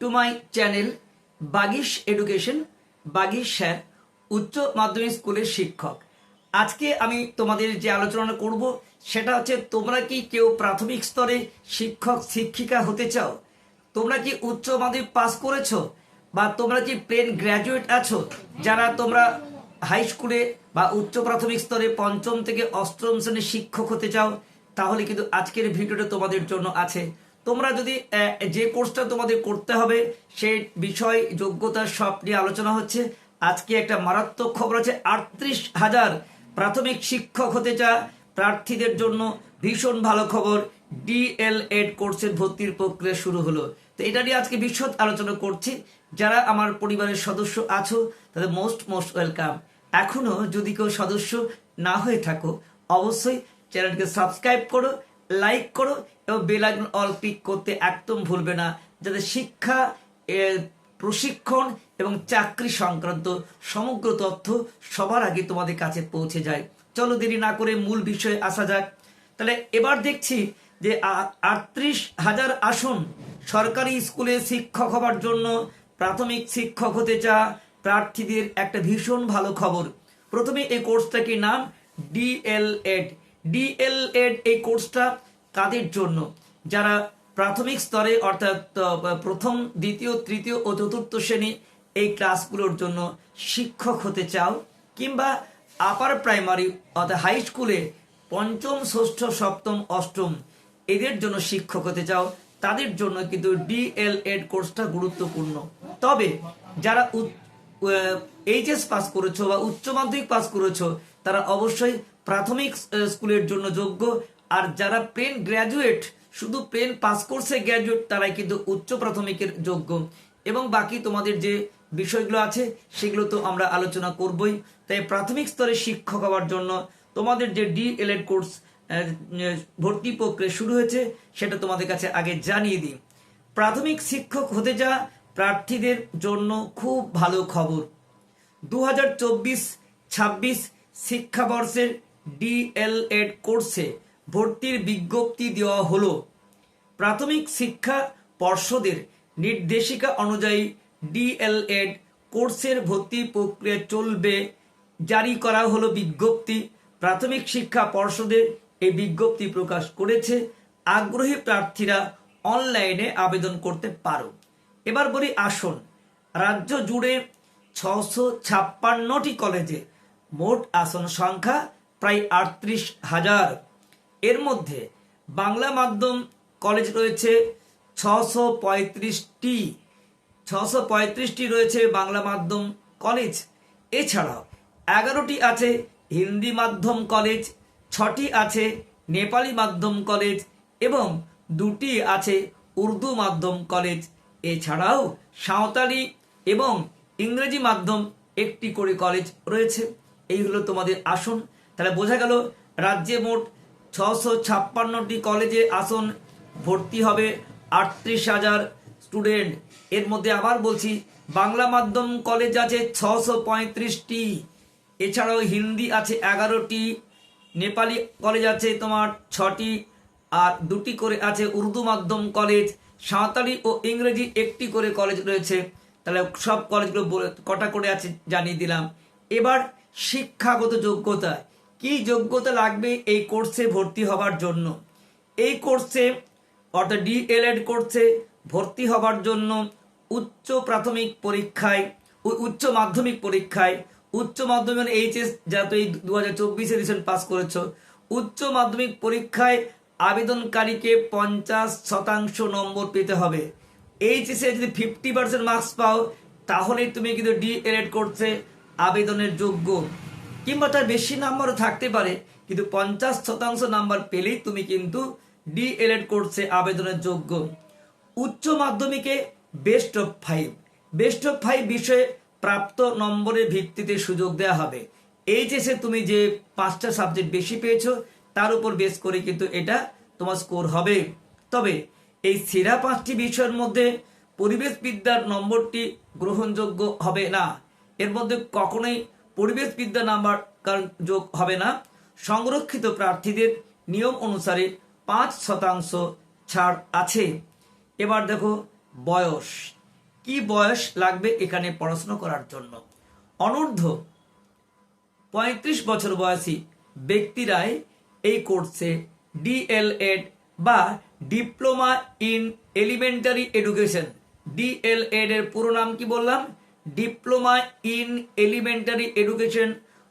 To my channel Bagish education Bagish sir উচ্চ মাধ্যমিক স্কুলের শিক্ষক। আজকে আমি তোমাদের যে আলোচনা করব, সেটা হচ্ছে তোমরা কি কেউ প্রাথমিক স্তরে শিক্ষক, শিক্ষিকা হতে চাও? তোমরা কি উচ্চ মাধ্যমিক পাস করেছ? বা তোমরা কি প্লেন গ্র্যাজুয়েট আছো? যারা তোমরা হাই স্কুলে বা উচ্চ প্রাথমিক স্তরে পঞ্চম থেকে অষ্টম শ্রেণির শিক্ষক হতে চাও, তাহলে কিন্তু আজকের ভিডিওটা তোমাদের জন্য আছে। তোমরা যদি যে কোর্সটা তোমাদের করতে হবে সেই বিষয়, যোগ্যতা, সব নিয়ে আলোচনা হচ্ছে। আজকে একটা মারাত্মক খবর আছে, আটত্রিশ হাজার প্রাথমিক শিক্ষক হতে চা, প্রার্থীদের জন্য ভীষণ ভালো খবর, ডিএলএড কোর্সের ভর্তির প্রক্রিয়া শুরু হলো। তো এটা নিয়ে আজকে বিশদ আলোচনা করছি। যারা আমার পরিবারের সদস্য আছো, তাদের মোস্ট মোস্ট ওয়েলকাম এখনও যদি কেউ সদস্য না হয়ে থাকো, অবশ্যই চ্যানেলকে সাবস্ক্রাইব করো লাইক করো এবং বেল আইকন অল ক্লিক করতে একদম ভুলবে না, যাতে শিক্ষা প্রশিক্ষণ এবং চাকরি সংক্রান্ত সমগ্র তথ্য সবার আগে তোমাদের কাছে পৌঁছে যায়। চলো দেরি না করে মূল বিষয়ে আসা যাক। তাহলে এবার দেখছি যে আটত্রিশ হাজার আসন সরকারি স্কুলে শিক্ষক হবার জন্য প্রাথমিক শিক্ষক হতে চা প্রার্থীদের একটা ভীষণ ভালো খবর। প্রথমে এই কোর্সটাকে নাম ডিএলএড ডিএলএড এই কোর্সটা কাদের জন্য? যারা প্রাথমিক স্তরে অর্থাৎ প্রথম, দ্বিতীয়, তৃতীয় ও চতুর্থ শ্রেণি এই ক্লাসগুলোর জন্য শিক্ষক হতে চাও কিংবা আপার প্রাইমারি অর্থাৎ হাই স্কুলে পঞ্চম, ষষ্ঠ, সপ্তম, অষ্টম এদের জন্য শিক্ষক হতে চাও, তাদের জন্য কিন্তু ডিএলএড কোর্সটা গুরুত্বপূর্ণ। তবে যারা এইচএস পাস করেছ বা উচ্চ মাধ্যমিক পাস করেছ, তারা অবশ্যই প্রাথমিক স্কুলের জন্য যোগ্য। আর যারা পেন গ্র্যাজুয়েট, শুধু পেন পাস কোর্সে গ্র্যাজুয়েট, তারাই কিন্তু উচ্চ প্রাথমিকের যোগ্য। এবং বাকি তোমাদের যে বিষয়গুলো আছে, সেগুলো তো আমরা আলোচনা করবই। তাই প্রাথমিক স্তরে শিক্ষক হওয়ার জন্য তোমাদের যে ডিএলএড কোর্স ভর্তি প্রক্রিয়া শুরু হয়েছে, সেটা তোমাদের কাছে আগে জানিয়ে দিই। প্রাথমিক শিক্ষক হতে যা প্রার্থীদের জন্য খুব ভালো খবর। দু হাজার চব্বিশ ছাব্বিশ শিক্ষাবর্ষের ডিএলএড কোর্সে ভর্তির বিজ্ঞপ্তি দেওয়া হলো। প্রাথমিক শিক্ষা পর্ষদের নির্দেশিকা অনুযায়ী ডিএলএড কোর্সের ভর্তি প্রক্রিয়া চলবে। জারি করা হলো বিজ্ঞপ্তি। প্রাথমিক শিক্ষা পর্ষদের এই বিজ্ঞপ্তি প্রকাশ করেছে। আগ্রহী প্রার্থীরা অনলাইনে আবেদন করতে পারো। এবার বলি আসন। রাজ্য জুড়ে ছশো ছাপ্পান্নটি কলেজে মোট আসন সংখ্যা প্রায় আটত্রিশ হাজার। এর মধ্যে বাংলা মাধ্যম কলেজ রয়েছে ছশো পঁয়ত্রিশটি। ছশো পঁয়ত্রিশটি রয়েছে বাংলা মাধ্যম কলেজ এছাড়াও এগারোটি আছে হিন্দি মাধ্যম কলেজ ছটি আছে নেপালি মাধ্যম কলেজ এবং দুটি আছে উর্দু মাধ্যম কলেজ এছাড়াও সাঁওতালি এবং ইংরেজি মাধ্যম একটি করে কলেজ রয়েছে। এই হলো তোমাদের আসন। তাহলে বোঝা গেল রাজ্যে মোট ছশো ছাপ্পান্নটি কলেজে আসন ভর্তি হবে আটত্রিশ হাজার স্টুডেন্ট। এর মধ্যে আবার বলছি, বাংলা মাধ্যম কলেজ আছে ছশো পঁয়ত্রিশটি, এছাড়াও হিন্দি আছে এগারোটি, নেপালি কলেজ আছে তোমার ছটি, আর দুটি করে আছে উর্দু মাধ্যম কলেজ, সাঁওতালি ও ইংরেজি একটি করে কলেজ রয়েছে। তাহলে সব কলেজগুলো কটা করে আছে জানিয়ে দিলাম। এবার শিক্ষাগত যোগ্যতা। কি যোগ্যতা লাগবে এই কোর্সে ভর্তি হবার জন্য? এই কোর্সে অর্থাৎ ডিএলএড কোর্সে ভর্তি হবার জন্য উচ্চ প্রাথমিক পরীক্ষায় উচ্চ মাধ্যমিক পরীক্ষায়, উচ্চ মাধ্যমিক এইচএস যা তো এই দু হাজার চব্বিশে রিসেন্ট পাস করেছ, উচ্চ মাধ্যমিক পরীক্ষায় আবেদনকারীকে পঞ্চাশ শতাংশ নম্বর পেতে হবে। এইচএসে যদি ফিফটি পার্সেন্ট মার্কস পাও, তাহলেই তুমি কিন্তু ডিএলএড কোর্সে আবেদনের যোগ্য। কিংবা তার বেশি নাম্বারও থাকতে পারে, কিন্তু পঞ্চাশ শতাংশ নাম্বার পেলেই তুমি কিন্তু ডিএলএড কোর্সে আবেদনের যোগ্য। উচ্চ মাধ্যমিকে best of five. Best of five বিষয়ে প্রাপ্ত নম্বরের ভিত্তিতে সুযোগ দেওয়া হবে। এইচএসে তুমি যে পাঁচটা সাবজেক্ট বেশি পেয়েছ, তার উপর বেস করে কিন্তু এটা তোমার স্কোর হবে। তবে এই সেরা পাঁচটি বিষয়ের মধ্যে পরিবেশ বিদ্যার নম্বরটি গ্রহণযোগ্য হবে না। এর মধ্যে কখনোই পরিবেশ বিদ্যা নাম্বার কারণ যোগ হবে না? সংরক্ষিত প্রার্থীদের নিয়ম অনুসারে পাঁচ শতাংশ ছাড় আছে। এবার দেখো বয়স। কি বয়স লাগবে এখানে পড়াশোনা করার জন্য? অনূর্ধ্ব পঁয়ত্রিশ বছর বয়সী ব্যক্তিরাই এই কোর্সে ডিএলএড বা diploma in elementary education. DElEd এর পুরো নাম কি বললাম? ডিপ্লোমা ইন এলিমেন্টারি এডুকেশন,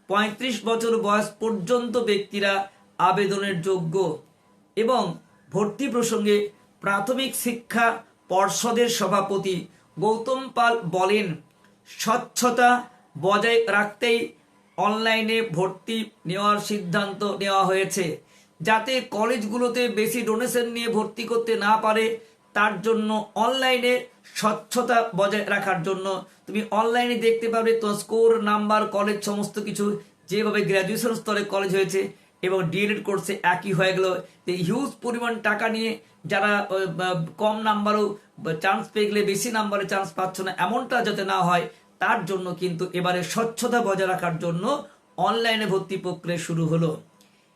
পঁয়ত্রিশ বছর বয়স পর্যন্ত ব্যক্তিরা আবেদনের যোগ্য এবং ভর্তি প্রসঙ্গে প্রাথমিক শিক্ষা পর্ষদের সভাপতি গৌতম পাল বলেন, স্বচ্ছতা বজায় রাখতেই অনলাইনে ভর্তি নেওয়ার সিদ্ধান্ত নেওয়া হয়েছে, যাতে কলেজগুলোতে বেশি ডোনেশন নিয়ে ভর্তি করতে না পারে তার জন্য অনলাইনে স্বচ্ছতা বজায় রাখার জন্য। তুমি অনলাইনে দেখতে পাবে তো স্কোর, নাম্বার, কলেজ, সমস্ত কিছু। যেভাবে গ্র্যাজুয়েশন স্তরে কলেজ হয়েছে এবং ডিএলএড কোর্সে একই হয়ে গেল। যে হিউজ পরিমাণ টাকা নিয়ে যারা কম নাম্বারও চান্স পেয়ে গেলে বেশি নাম্বারে চান্স পাচ্ছ না, এমনটা যাতে না হয়, তার জন্য কিন্তু এবারে স্বচ্ছতা বজায় রাখার জন্য অনলাইনে ভর্তি প্রক্রিয়া শুরু হলো।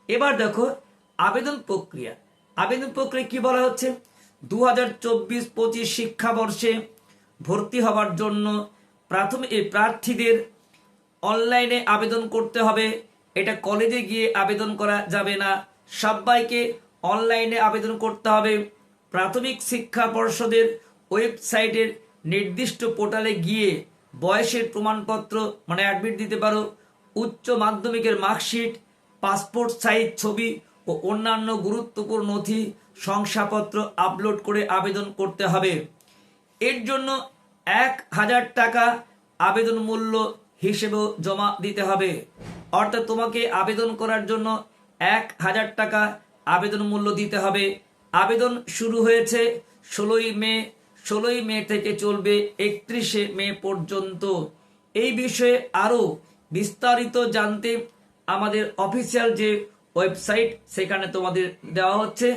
এবার দেখো, আবেদন প্রক্রিয়া। আবেদন প্রক্রিয়া কি বলা হচ্ছে? দু হাজার চব্বিশ পঁচিশ শিক্ষাবর্ষে ভর্তি হওয়ার জন্য প্রাথমিক প্রার্থীদের অনলাইনে আবেদন করতে হবে। এটা কলেজে গিয়ে আবেদন করা যাবে না। সবাইকে অনলাইনে আবেদন করতে হবে। প্রাথমিক শিক্ষা পর্ষদের ওয়েবসাইটের নির্দিষ্ট পোর্টালে গিয়ে বয়সের প্রমাণপত্র মানে অ্যাডমিট দিতে পারো। উচ্চ মাধ্যমিকের মার্কশিট পাসপোর্ট সাইজ ছবি ও অন্যান্য গুরুত্বপূর্ণ নথি শংসাপত্র আপলোড করে আবেদন করতে হবে। এর জন্য এক হাজার টাকা আবেদন মূল্য হিসেবেও জমা দিতে হবে। অর্থাৎ তোমাকে আবেদন করার জন্য এক হাজার টাকা আবেদন মূল্য দিতে হবে। আবেদন শুরু হয়েছে ষোলোই মে ষোলোই মে থেকে চলবে একত্রিশে মে পর্যন্ত। এই বিষয়ে আরও বিস্তারিত জানতে আমাদের অফিসিয়াল যে ওয়েবসাইট সেখানে তোমাদের দেওয়া হচ্ছে।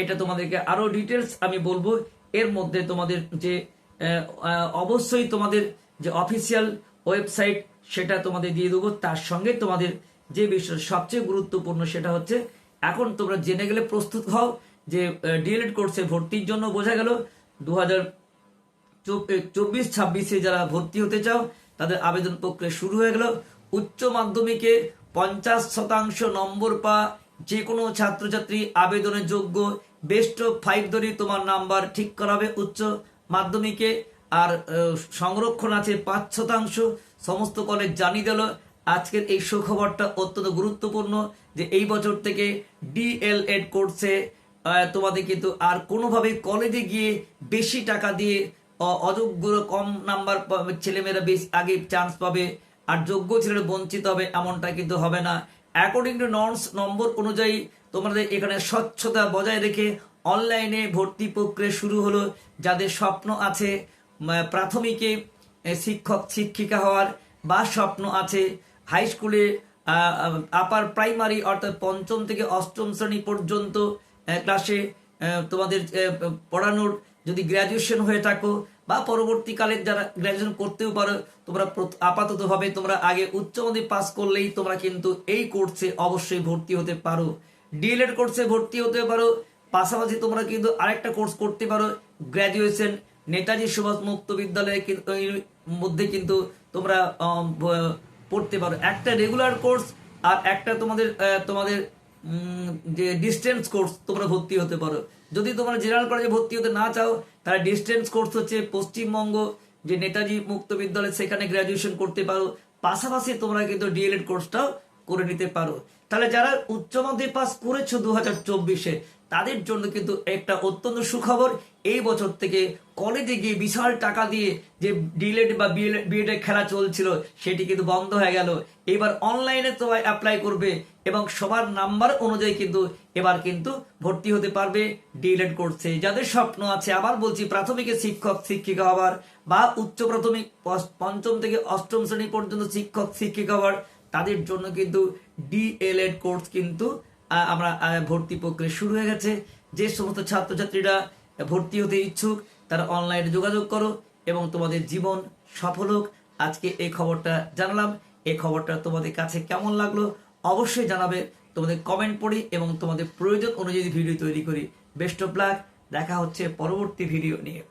এটা তোমাদেরকে আরও ডিটেলস আমি বলব। এর মধ্যে তোমাদের যে অবশ্যই তোমাদের যে অফিসিয়াল ওয়েবসাইট সেটা তোমাদের দিয়ে দেবো। তার সঙ্গে তোমাদের যে বিষয় সবচেয়ে গুরুত্বপূর্ণ সেটা হচ্ছে, এখন তোমরা জেনে গেলে প্রস্তুত হও যে ডিএলএড কোর্সে ভর্তির জন্য বোঝা গেল দু হাজার চব্বিশ, ছাব্বিশে যারা ভর্তি হতে চাও, তাদের আবেদন প্রক্রিয়া শুরু হয়ে গেল। উচ্চ মাধ্যমিকে পঞ্চাশ শতাংশ নম্বর পা যে কোনো ছাত্রছাত্রী আবেদনের যোগ্য। বেস্ট অফ ফাইভ ধরে তোমার নাম্বার ঠিক করাবে উচ্চ মাধ্যমিকে। আর সংরক্ষণ আছে পাঁচ শতাংশ। সমস্ত কলেজ জানিয়ে দিল। আজকের এই সুখবরটা অত্যন্ত গুরুত্বপূর্ণ যে এই বছর থেকে ডিএলএড কোর্সে তোমাদের কিন্তু আর কোনোভাবে কলেজে গিয়ে বেশি টাকা দিয়ে অযোগ্য কম নাম্বার ছেলেমেয়েরা বেশ আগে চান্স পাবে। আর যোগ্য ছেলেরা বঞ্চিত হবে এমনটা কিন্তু হবে না। অ্যাকর্ডিং টু নর্মস নম্বর অনুযায়ী তোমাদের এখানে স্বচ্ছতা বজায় রেখে অনলাইনে ভর্তি প্রক্রিয়া শুরু হলো। যাদের স্বপ্ন আছে প্রাথমিকে শিক্ষক, শিক্ষিকা হওয়ার বা স্বপ্ন আছে হাই স্কুলে আপার প্রাইমারি অর্থাৎ পঞ্চম থেকে অষ্টম শ্রেণি পর্যন্ত ক্লাসে তোমাদের পড়ানোর যদি গ্র্যাজুয়েশন হয়ে থাকো বা পরবর্তীকালে যারা গ্র্যাজুয়েশন করতেও পারো, তোমরা আপাতত ভাবে তোমরা আগে উচ্চ মাধ্যমিক পাস করলেই তোমরা কিন্তু এই কোর্সে অবশ্যই ভর্তি হতে পারো। ডিএলএড কোর্সে ভর্তি হতে পারো। পাশাপাশি তোমরা কিন্তু আরেকটা কোর্স করতে পারো গ্র্যাজুয়েশন নেতাজি সুভাষ মুক্ত বিদ্যালয়ে কিন্তু এর মধ্যে কিন্তু তোমরা পড়তে পারো। একটা রেগুলার কোর্স আর একটা তোমাদের তোমাদের যে ডিস্টেন্স কোর্স তোমরা ভর্তি হতে পারো। যদি তোমরা জেনারেল কলেজে ভর্তি হতে না চাও, তাহলে ডিস্টেন্স কোর্স হচ্ছে পশ্চিমবঙ্গ, যে নেতাজি মুক্ত বিদ্যালয়, সেখানে গ্রাজুয়েশন করতে পারো। পাশাপাশি তোমরা কিন্তু ডিএলএড কোর্সটাও করে নিতে পারো। তাহলে যারা উচ্চ মাধ্যমিক পাস করেছ দু হাজার চব্বিশে তাদের জন্য কিন্তু একটা অত্যন্ত সুখবর। এই বছর থেকে কলেজে গিয়ে বিশাল টাকা দিয়ে যে ডিএলএড বা বিএড খেলা চলছিল, সেটি কিন্তু বন্ধ হয়ে গেল। এবার অনলাইনে তোমায় অ্যাপ্লাই করবে এবং সবার নাম্বার অনুযায়ী কিন্তু এবার কিন্তু ভর্তি হতে পারবে ডিএলএড কোর্সে যাদের স্বপ্ন আছে, আবার বলছি প্রাথমিকে শিক্ষক, শিক্ষিকা হওয়ার বা উচ্চ প্রাথমিক পঞ্চম থেকে অষ্টম শ্রেণি পর্যন্ত শিক্ষক, শিক্ষিকা হওয়ার তাদের জন্য কিন্তু ডিএলএড কোর্স কিন্তু আমরা ভর্তি প্রক্রিয়া শুরু হয়ে গেছে। যে সমস্ত ছাত্রছাত্রীরা ভর্তি হতে ইচ্ছুক, তারা অনলাইনে যোগাযোগ করো এবং তোমাদের জীবন সফল হোক। আজকে এই খবরটা জানালাম। এই খবরটা তোমাদের কাছে কেমন লাগল অবশ্যই জানাবে। তোমাদের কমেন্ট পড়ি এবং তোমাদের প্রয়োজন অনুযায়ী ভিডিও তৈরি করি। বেস্ট অফ লাক দেখা হচ্ছে পরবর্তী ভিডিও নিয়ে।